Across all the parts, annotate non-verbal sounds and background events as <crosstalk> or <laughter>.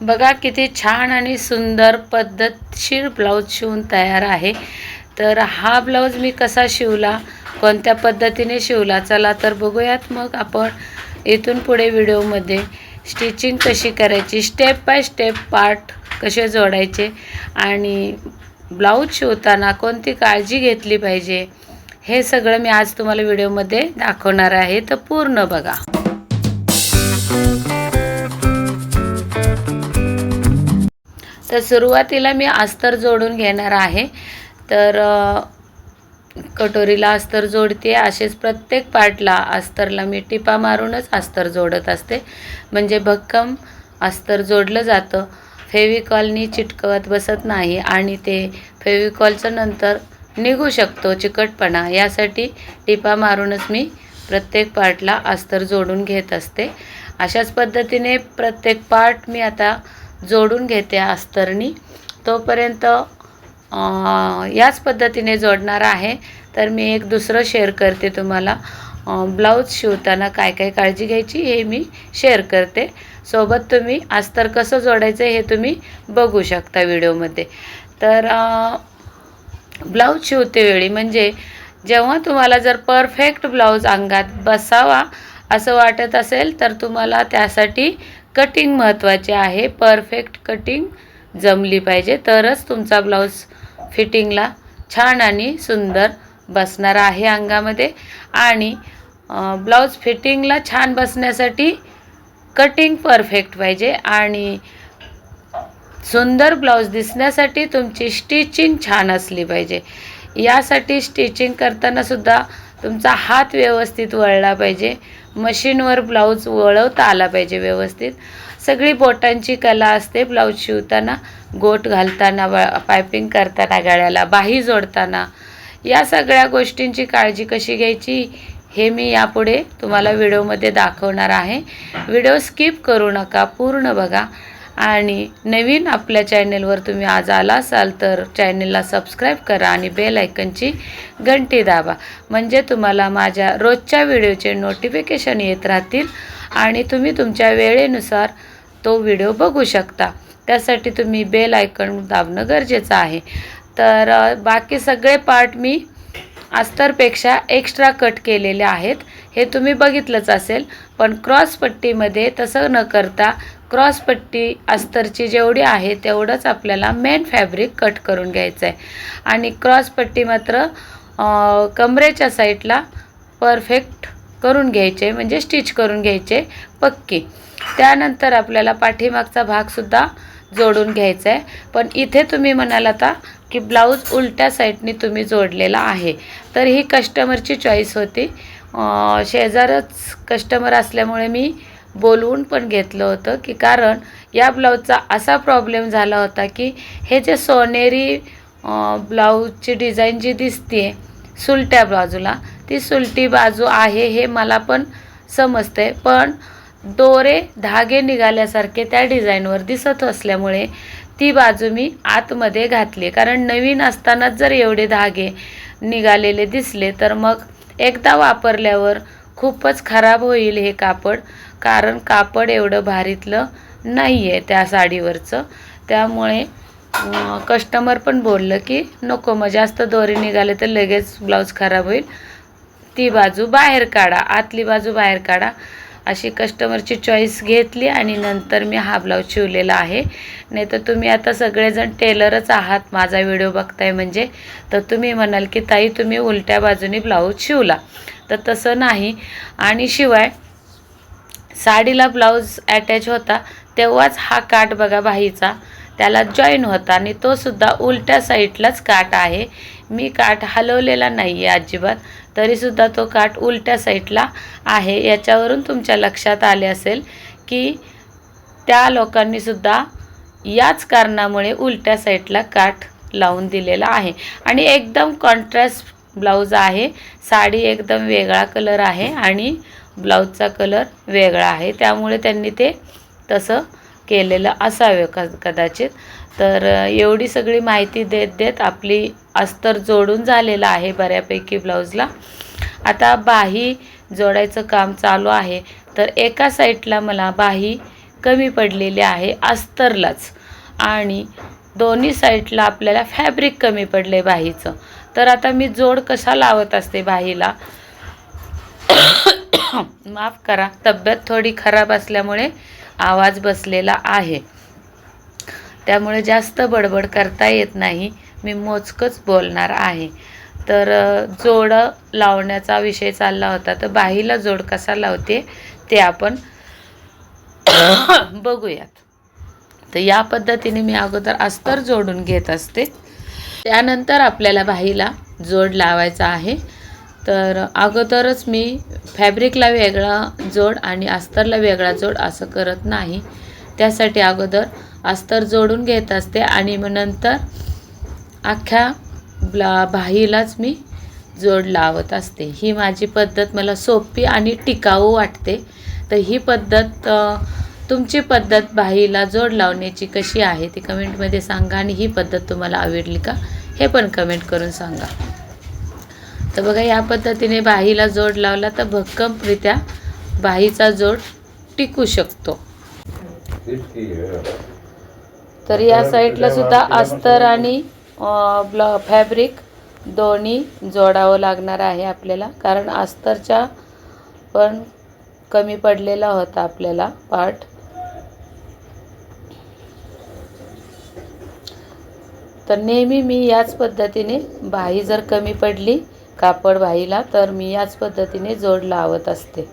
बघा किती छान आणि सुंदर पद्धतशीर ब्लाऊज शिवून तयार आहे. तर हा ब्लाऊज मी कसा शिवला कोणत्या पद्धतीने शिवला चला तर बघूयात मग आपण इथून पुढे व्हिडिओमध्ये. स्टिचिंग कशी करायची स्टेप बाय स्टेप पार्ट कसे जोडायचे आणि ब्लाऊज शिवताना कोणती काळजी घेतली पाहिजे हे सगळं मी आज तुम्हाला व्हिडिओमध्ये दाखवणार आहे. तर पूर्ण बघा. तर सुरुवातीला मी अस्तर जोडून घेणार आहे. तर कटोरीला अस्तर जोडते. असेच प्रत्येक पार्टला अस्तरला मी टिपा मारूनच अस्तर जोडत असते. म्हणजे भक्कम अस्तर जोडलं जातं. फेविकॉलनी चिटकवत बसत नाही आणि ते फेविकॉलचं नंतर निघू शकतो चिकटपणा. यासाठी टिपा मारूनच मी प्रत्येक पार्टला अस्तर जोडून घेत असते. अशाच पद्धतीने प्रत्येक पार्ट मी आता जोडून घेते अस्तरनी तोपर्यंत याच पद्धतीने जोडणार आहे. तर मी एक दुसरं शेअर करते तुम्हाला. ब्लाऊज शिवताना काय काय काळजी घ्यायची हे मी शेअर करते. सोबत तुम्ही अस्तर कसं जोडायचं हे तुम्ही बघू शकता व्हिडिओमध्ये. तर ब्लाऊज शिवते वेळी म्हणजे जेव्हा तुम्हाला जर परफेक्ट ब्लाऊज अंगात बसावा असं वाटत असेल तर तुम्हाला त्यासाठी कटिंग महत्त्वाचे आहे. परफेक्ट कटिंग जमली पाहिजे. तरच तुमचा ब्लाऊज फिटिंगला छान आणि सुंदर बसणार आहे अंगामध्ये. आणि ब्लाऊज फिटिंगला छान बसण्यासाठी कटिंग परफेक्ट पाहिजे. आणि सुंदर ब्लाऊज दिसण्यासाठी तुमची स्टिचिंग छान असली पाहिजे. यासाठी स्टिचिंग करतानासुद्धा तुमचा हात व्यवस्थित वळला पाहिजे. मशीनवर ब्लाऊज वळवता आला पाहिजे व्यवस्थित. सगळी बोटांची कला असते ब्लाऊज शिवताना. गोट घालताना व पायपिंग करताना गळ्याला बाही जोडताना. या सगळ्या गोष्टींची काळजी कशी घ्यायची हे मी यापुढे तुम्हाला व्हिडिओमध्ये दाखवणार आहे. व्हिडिओ स्किप करू नका पूर्ण बघा. आणि नवीन आपल्या चॅनेलवर तुम्ही आज आला असाल तर चॅनेलला सबस्क्राईब करा आणि बेल आयकनची घंटी दाबा. म्हणजे तुम्हाला माझ्या रोजच्या व्हिडिओचे नोटिफिकेशन येत राहतील आणि तुम्ही तुमच्या वेळेनुसार तो व्हिडिओ बघू शकता. त्यासाठी तुम्ही बेल आयकन दाबणं गरजेचं आहे. तर बाकी सगळे पार्ट मी अस्तरपेक्षा एक्स्ट्रा कट केलेले आहेत. हे तुम्ही बघितलंच असेल पण क्रॉसपट्टीमध्ये तसं न करता क्रॉसपट्टी अस्तरची जेवढी आहे तेवढंच आपल्याला मेन फॅब्रिक कट करून घ्यायचं आहे आणि क्रॉसपट्टी मात्र कमरेच्या साईडला परफेक्ट करून घ्यायचे म्हणजे स्टिच करून घ्यायचे पक्की. त्यानंतर आपल्याला पाठीमागचा भागसुद्धा जोडून घ्यायचा आहे पण इथे तुम्ही म्हणाल आता की ब्लाऊज उलट्या साईडनी तुम्ही जोडलेला आहे. तर ही कस्टमरची चॉईस होती. शेजारच कस्टमर असल्यामुळे मी बोलवून पण घेतलं होतं की कारण या ब्लाऊजचा असा प्रॉब्लेम झाला होता की हे जे सोनेरी ब्लाऊजची डिझाईन जी दिसते सुलट्या बाजूला ती सुलटी बाजू आहे हे मला पण समजते पण दोरे धागे निघाल्यासारखे त्या डिझाईनवर दिसत असल्यामुळे ती बाजू मी आतमध्ये घातली कारण नवीन असतानाच जर एवढे धागे निघालेले दिसले तर मग एकदा वापरल्यावर खूपच खराब होईल हे कापड. कारण कापड एवढं भारीतलं नाही आहे त्या साडीवरचं. त्यामुळे कस्टमर पण बोललं की नको मग जास्त दोरी निघाले तर लगेच ब्लाऊज खराब होईल. ती बाजू बाहेर काढा आतली बाजू बाहेर काढा. अशी कस्टमरची चॉईस घेतली आणि नंतर मी हा ब्लाऊज शिवलेला आहे. नाही तर तुम्ही आता सगळेजण टेलरच आहात. माझा व्हिडिओ बघताय म्हणजे तर तुम्ही म्हणाल की ताई तुम्ही उलट्या बाजूने ब्लाऊज शिवला. तर तसं नाही. आणि शिवाय साडीला ब्लाऊज अटॅच होता तेव्हाच हा काठ बघा बाहीचा त्याला जॉईन होता आणि तो सुद्धा उलट्या साईडलाच काठ आहे. मी काठ हलवलेला नाही आहे अजिबात तरीसुद्धा तो काठ उलट्या साईडला आहे. याच्यावरून तुमच्या लक्षात आले असेल की त्या लोकांनीसुद्धा याच कारणामुळे उलट्या साईडला काठ लावून दिलेला आहे. आणि एकदम कॉन्ट्रास्ट ब्लाऊज आहे. साडी एकदम वेगळा कलर आहे आणि ब्लाऊजचा कलर वेगळा आहे. त्यामुळे त्यांनी ते तसं केलेलं असावे क कदाचित. तर एवढी सगळी माहिती देत देत आपली अस्तर जोडून झालेलं आहे बऱ्यापैकी ब्लाऊजला. आता बाही जोडायचं काम चालू आहे. तर एका साईडला मला बाही कमी पडलेली आहे अस्तरलाच. आणि दोन्ही साईडला आपल्याला फॅब्रिक कमी पडले बाहीचं. तर आता मी जोड कसा लावत असते बाहीला? माफ करा. तब्येत थोडी खराब असल्यामुळे आवाज बसलेला आहे. त्यामुळे जास्त बडबड करता येत नाही. मी मोजकंच बोलणार आहे. तर जोडं लावण्याचा विषय चालला होता. तर बाहीला जोड कसा लावते ते आपण <coughs> बघूयात. तर या पद्धतीने मी अगोदर अस्तर जोडून घेत असते. त्यानंतर आपल्याला बाहीला जोड लावायचा आहे. तर अगोदरच मी फॅब्रिकला वेगळा जोड आणि अस्तरला वेगळा जोड असं करत नाही. त्यासाठी अगोदर अस्तर जोडून घेत असते आणि मग नंतर अख्ख्या ब्ला बाहीलाच मी जोड लावत असते. ही माझी पद्धत मला सोपी आणि टिकाऊ वाटते. तर ही पद्धत तुमची पद्धत बाहीला जोड लावण्याची कशी आहे ती कमेंटमध्ये सांगा आणि ही पद्धत तुम्हाला आवडली का हे पण कमेंट करून सांगा. तर बघा या पद्धतीने बाहीला जोड लावला तर भक्कमरित्या बाहीचा जोड टिकू शकतो. तर या साईडला सुद्धा अस्तर आणि ब्लॉ फॅब्रिक दोन्ही जोडावं लागणार आहे आपल्याला. कारण अस्तरच्या पण कमी पडलेला होता आपल्याला पार्ट. तर नेहमी मी याच पद्धतीने बाही जर कमी पडली कापड बाहीला तर मी याच पद्धतीने जोड लावत असते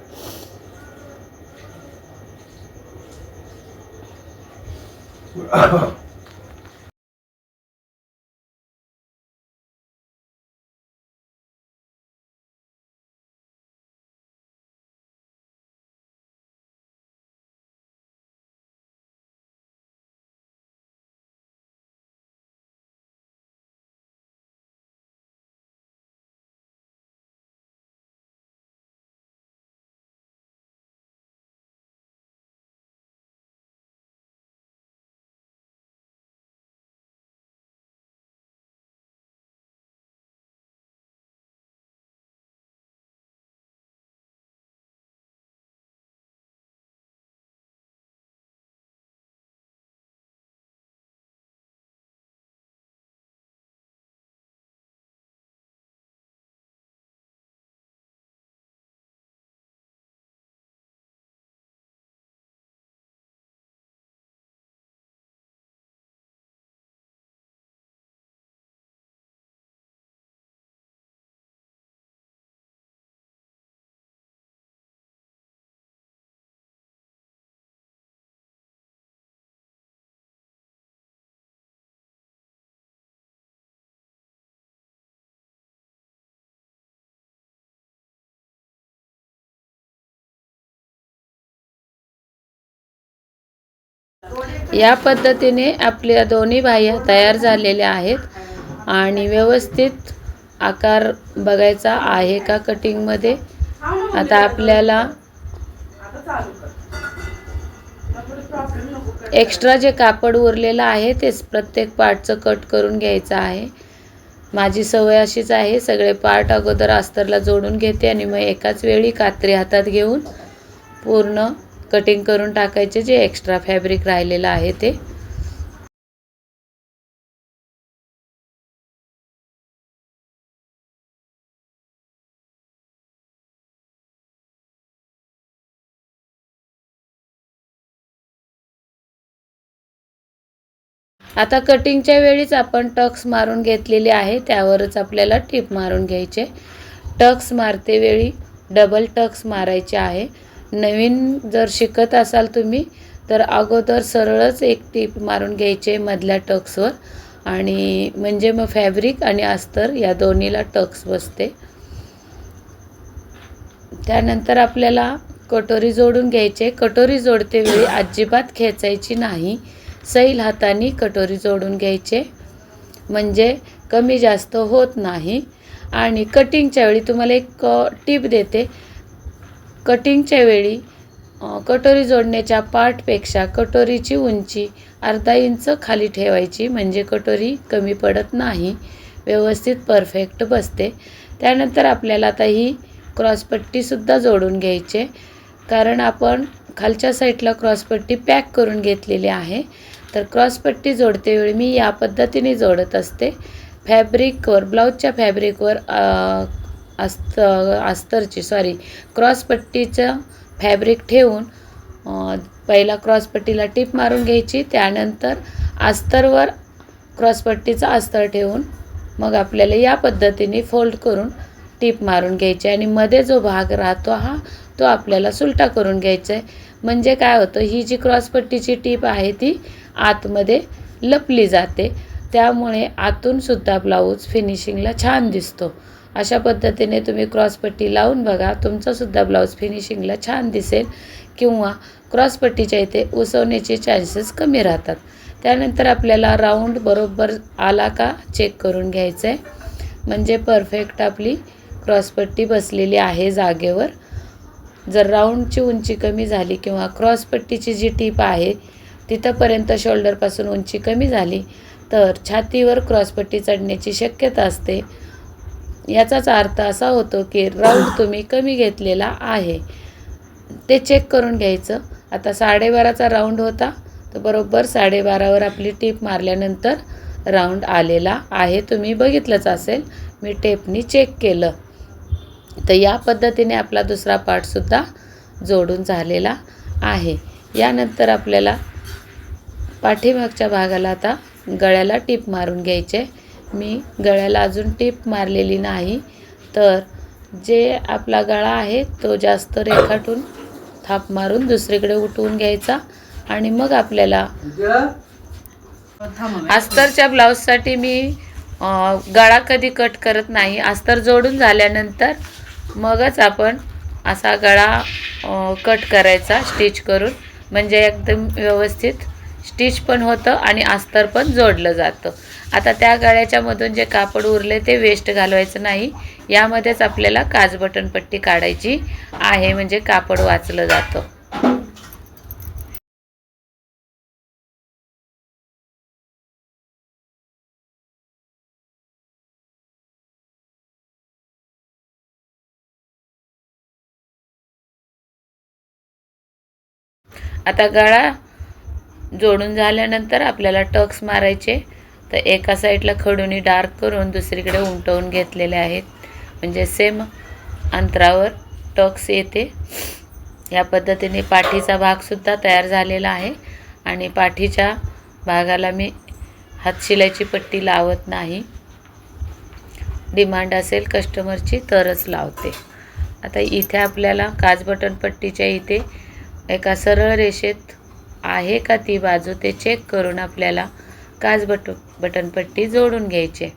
या पद्धतीने आपल्या दोन्ही बाह्या तयार झालेल्या आहेत आणि व्यवस्थित आकार बघायचा आहे का कटिंगमध्ये आता आपल्याला एक्स्ट्रा जे कापड उरलेलं आहे तेच प्रत्येक पार्टचं कट करून घ्यायचं आहे. माझी सवय अशीच आहे सगळे पार्ट अगोदर अस्तरला जोडून घेते आणि मग एकाच वेळी कात्री हातात घेऊन पूर्ण कटिंग करून टाकायचे जे एक्स्ट्रा फॅब्रिक राहिलेलं आहे ते. आता कटिंगच्या वेळीच आपण टक्स मारून घेतलेले आहे त्यावरच आपल्याला टिप मारून घ्यायचे. टक्स मारते वेळी डबल टक्स मारायचे आहे. नवीन जर शिकत असाल तुम्ही तर अगोदर सरळच एक टीप मारून घ्यायचे मधल्या टक्सवर. आणि म्हणजे मग फॅब्रिक आणि अस्तर या दोन्हीला टक्स बसते. त्यानंतर आपल्याला कटोरी जोडून घ्यायचे कटोरी जोडते वेळी अजिबात खेचायची नाही. सैल हाताने कटोरी जोडून घ्यायचे म्हणजे कमी जास्त होत नाही. आणि कटिंगच्या वेळी तुम्हाला एक टीप देते. कटिंगच्या वेळी कटोरी जोडण्याच्या पार्टपेक्षा कटोरीची उंची अर्धा इंच खाली ठेवायची म्हणजे कटोरी कमी पडत नाही व्यवस्थित परफेक्ट बसते. त्यानंतर आपल्याला आता ही क्रॉसपट्टीसुद्धा जोडून घ्यायचे कारण आपण खालच्या साईडला क्रॉसपट्टी पॅक करून घेतलेली आहे. तर क्रॉसपट्टी जोडते वेळी मी या पद्धतीने जोडत असते. फॅब्रिकवर ब्लाऊजच्या फॅब्रिकवर अस्त अस्तरची सॉरी क्रॉसपट्टीचं फॅब्रिक ठेवून पहिला क्रॉसपट्टीला टीप मारून घ्यायची त्यानंतर अस्तरवर क्रॉसपट्टीचा अस्तर ठेवून मग आपल्याला या पद्धतीने फोल्ड करून टीप मारून घ्यायची. आणि मध्ये जो भाग राहतो हा तो आपल्याला सुलटा करून घ्यायचा आहे म्हणजे काय होतं ही जी क्रॉसपट्टीची टीप आहे ती आतमध्ये लपली जाते. त्यामुळे आतूनसुद्धा ब्लाऊज फिनिशिंगला छान दिसतो. अशा पद्धतीने तुम्ही क्रॉसपट्टी लावून बघा. तुमचासुद्धा ब्लाऊज फिनिशिंगला छान दिसेल किंवा क्रॉसपट्टीच्या इथे उसवण्याचे चान्सेस कमी राहतात. त्यानंतर आपल्याला राऊंड बरोबर आला का चेक करून घ्यायचं आहे म्हणजे परफेक्ट आपली क्रॉसपट्टी बसलेली आहे जागेवर. जर राऊंडची उंची कमी झाली किंवा क्रॉसपट्टीची जी टीप आहे तिथंपर्यंत शोल्डरपासून उंची कमी झाली तर छातीवर क्रॉसपट्टी चढण्याची शक्यता असते. याचाच अर्थ असा होतो की राऊंड तुम्ही कमी घेतलेला आहे. ते चेक करून घ्यायचं. आता साडेबाराचा राऊंड होता तर बरोबर साडेबारावर आपली टीप मारल्यानंतर राऊंड आलेला आहे. तुम्ही बघितलंच असेल मी टेपनी चेक केलं. तर या पद्धतीने आपला दुसरा पार्टसुद्धा जोडून झालेला आहे. यानंतर आपल्याला पाठीमागच्या भागाला आता गळ्याला टीप मारून घ्यायचे. मी गळ्याला अजून टीप मारलेली नाही. तर जे आपला गळा आहे तो जास्त रेखाटून थाप मारून दुसरीकडे उठवून घ्यायचा आणि मग आपल्याला अस्तरच्या ब्लाऊजसाठी मी गळा कधी कट करत नाही. अस्तर जोडून झाल्यानंतर मगच आपण असा गळा कट करायचा स्टिच करून. म्हणजे एकदम व्यवस्थित स्टिच पण होतं आणि अस्तर पण जोडलं जातं. आता त्या गळ्याच्यामधून जे कापड उरले ते वेस्ट घालवायचं नाही. यामध्येच आपल्याला काज बटन पट्टी काढायची आहे म्हणजे कापड वाचलं जातं. आता गळा जोडून झाल्यानंतर आपल्याला टक्स मारायचे. तर एका साईडला खडूनी डार्क करून दुसरीकडे उमटवून घेतलेले आहेत. म्हणजे सेम अंतरावर टक्स येते. या पद्धतीने पाठीचा भागसुद्धा तयार झालेला आहे. आणि पाठीच्या भागाला मी हातशिलाईची पट्टी लावत नाही. डिमांड असेल कस्टमरची तरच लावते. आता इथे आपल्याला काच बटन पट्टीच्या इथे एका सरळ रेषेत आहे का ती बाजू ते चेक करून आपल्याला काच बट बटनपट्टी जोडून घ्यायची.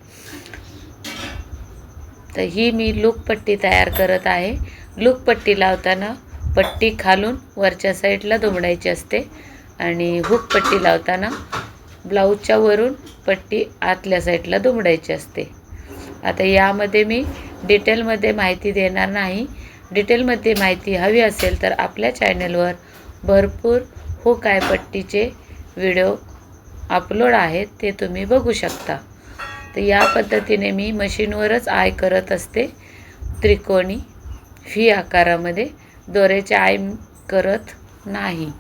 तर ही मी लूक पट्टी तयार करत आहे. लूकपट्टी लावताना पट्टी खालून वरच्या साईडला दुमडायची असते आणि हुक पट्टी लावताना ब्लाऊजच्या वरून पट्टी आतल्या साईडला दुमडायची असते. आता यामध्ये मी डिटेलमध्ये माहिती देणार नाही. डिटेलमध्ये माहिती हवी असेल तर आपल्या चॅनलवर भरपूर हो काय पट्टीचे व्हिडिओ अपलोड आहेत ते तुम्ही बघू शकता. तर या पद्धतीने मी मशीनवरच आय करत असते. त्रिकोणी फी आकारामध्ये. दोऱ्याचे आय करत नाही.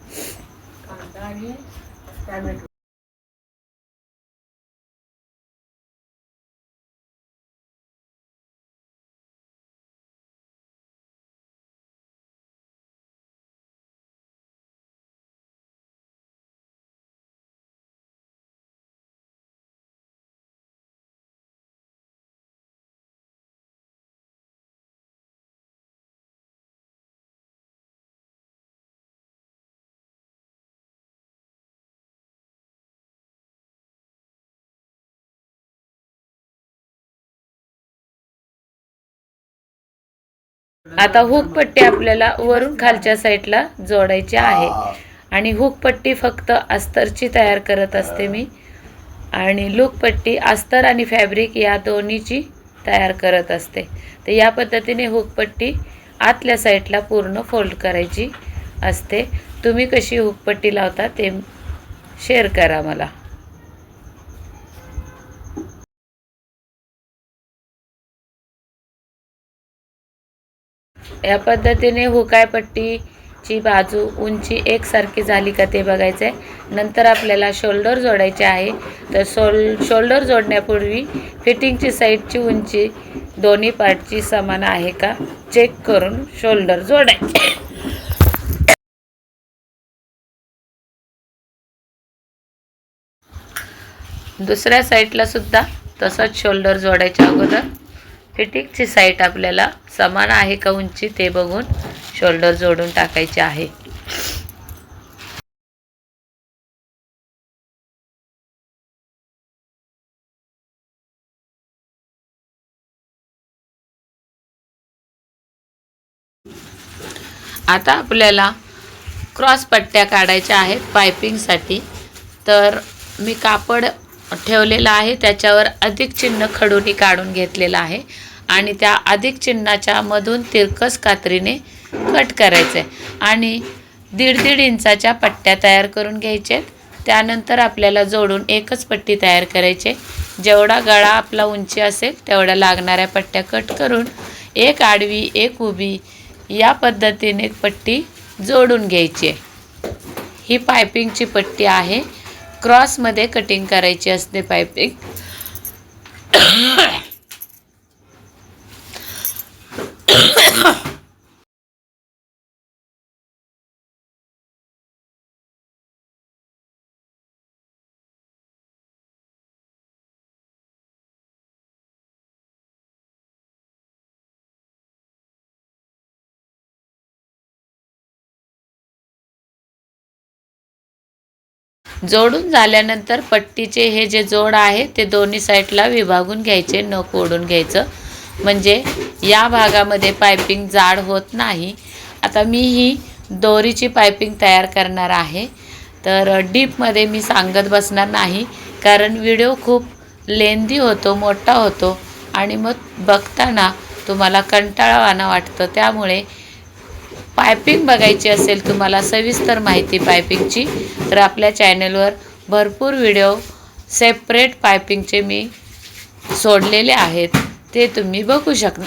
आता हुक पट्टी आपल्याला वरून खालच्या साईडला जोडायची आहे. आणि हुक पट्टी फक्त अस्तरची तयार करत असते मी. आणि लूक पट्टी अस्तर आणि फॅब्रिक या दोन्हीची तयार करत असते. तर या पद्धतीने हुक पट्टी आतल्या साईडला पूर्ण फोल्ड करायची असते. तुम्ही कशी हुक पट्टी लावता ते शेअर करा मला. या पद्धतीने हुकायपट्टीची बाजू उंची एकसारखी झाली का ते बघायचं आहे नंतर आपल्याला शोल्डर जोडायचे आहे. तर शोल शोल्डर जोडण्यापूर्वी फिटिंगची साईडची उंची दोन्ही पार्टची समान आहे का? चेक करून शोल्डर जोडायचे दुसऱ्या साईडला सुद्धा तसंच शोल्डर जोडायच्या अगोदर. फिटिंगची साईट आपल्याला समान आहे का उंची ते बघून शोल्डर जोडून टाकायचे आहे. आता आपल्याला क्रॉस पट्ट्या काढायच्या आहेत पायपिंगसाठी तर मी कापड ठेवलेलं आहे. त्याच्यावर अधिक चिन्ह खडूनी काढून घेतलेलं आहे. आणि त्या अधिक चिन्हाच्या मधून तिरकस कात्रीने कट करायचं आहे आणि दीड दीड इंचाच्या पट्ट्या तयार करून घ्यायच्या त्यानंतर आपल्याला जोडून एकच पट्टी तयार करायची जेवढा गळा आपला उंची असेल तेवढ्या लागणाऱ्या पट्ट्या कट करून एक आडवी एक उभी या पद्धतीने पट्टी जोडून घ्यायची आहे. ही पायपिंगची पट्टी आहे. क्रॉसमध्ये कटिंग करायची असते पायपिंग जोडून झाल्यानंतर पट्टीचे हे जे जोड आहे ते दोन्ही साईडला विभागून घ्यायचे नख ओढून घ्यायचं. म्हणजे या भागामध्ये पायपिंग जाड होत नाही. आता मी ही दोरीची पायपिंग तयार करणार आहे. तर डीपमध्ये मी सांगत बसणार नाही कारण व्हिडिओ खूप लेंदी होतो मोठा होतो. आणि मग बघताना तुम्हाला कंटाळावाना वाटतं. त्यामुळे पायपिंग बघायची असेल तुम्हाला सविस्तर माहिती पायपिंगची तर आपल्या चॅनलवर भरपूर व्हिडिओ सेपरेट पायपिंगचे मी सोडलेले आहेत. ते तुम्ही बघू शकता.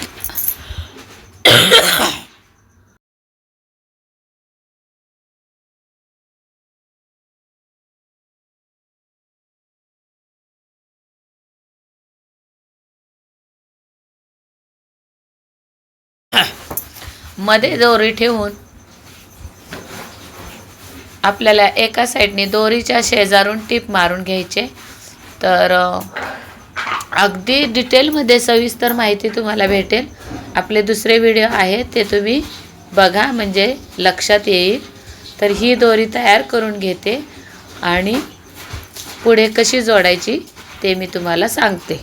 मध्ये दोरी ठेवून आपल्याला एका साईडने दोरीच्या शेजारून टीप मारून घ्यायचे. तर अगदी डिटेलमध्ये सविस्तर माहिती तुम्हाला भेटेल. आपले दुसरे व्हिडिओ आहेत ते तुम्ही बघा म्हणजे लक्षात येईल. तर ही दोरी तयार करून घेते आणि पुढे कशी जोडायची ते मी तुम्हाला सांगते.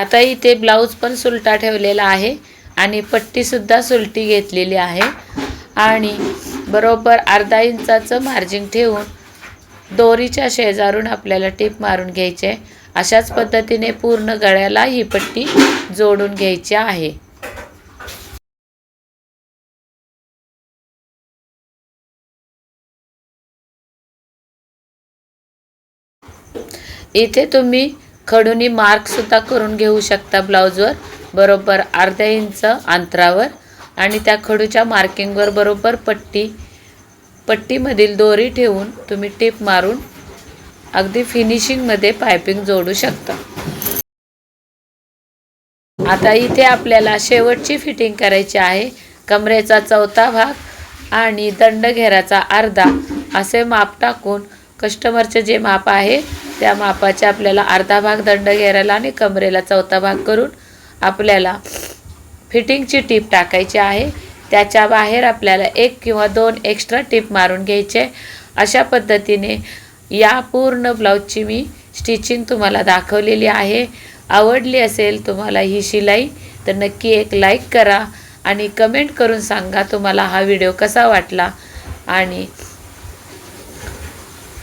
आता इथे ब्लाऊज पण सुलटा ठेवलेला आहे आणि पट्टीसुद्धा सुलटी घेतलेली आहे. आणि बरोबर अर्धा इंचाचं मार्जिन ठेवून दोरीच्या शेजारून आपल्याला टीप मारून घ्यायचे अशाच पद्धतीने पूर्ण गळ्याला ही पट्टी जोडून घ्यायची आहे. इथे तुम्ही खडूनी मार्कसुद्धा करून घेऊ शकता ब्लाऊजवर बरोबर अर्ध्या इंच अंतरावर. आणि त्या खडूच्या मार्किंगवर बरोबर पट्टी पट्टीमधील दोरी ठेवून तुम्ही टीप मारून अगदी फिनिशिंगमध्ये पायपिंग जोडू शकता. आता इथे आपल्याला शेवटची फिटिंग करायची आहे. कमरेचा चौथा भाग आणि दंडघेराचा अर्धा असे माप टाकून कस्टमरचं जे माप आहे त्या मापाचे आपल्याला अर्धा भाग दंड घेरायला आणि कमरेला चौथा भाग करून आपल्याला फिटिंगची टीप टाकायची आहे. त्याच्या बाहेर आपल्याला एक किंवा दोन एक्स्ट्रा टीप मारून घ्यायचे. अशा पद्धतीने या पूर्ण ब्लाऊजची मी स्टिचिंग तुम्हाला दाखवलेली आहे. आवडली असेल तुम्हाला ही शिलाई तर नक्की एक लाईक करा आणि कमेंट करून सांगा तुम्हाला हा व्हिडिओ कसा वाटला. आणि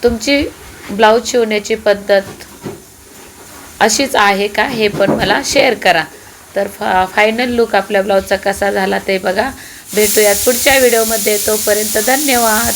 तुमची ब्लाऊज शिवण्याची पद्धत अशीच आहे का हे पण मला शेअर करा. तर फा फायनल लुक आपल्या ब्लाऊजचा कसा झाला ते बघा. भेटूयात पुढच्या व्हिडिओमध्ये तोपर्यंत धन्यवाद.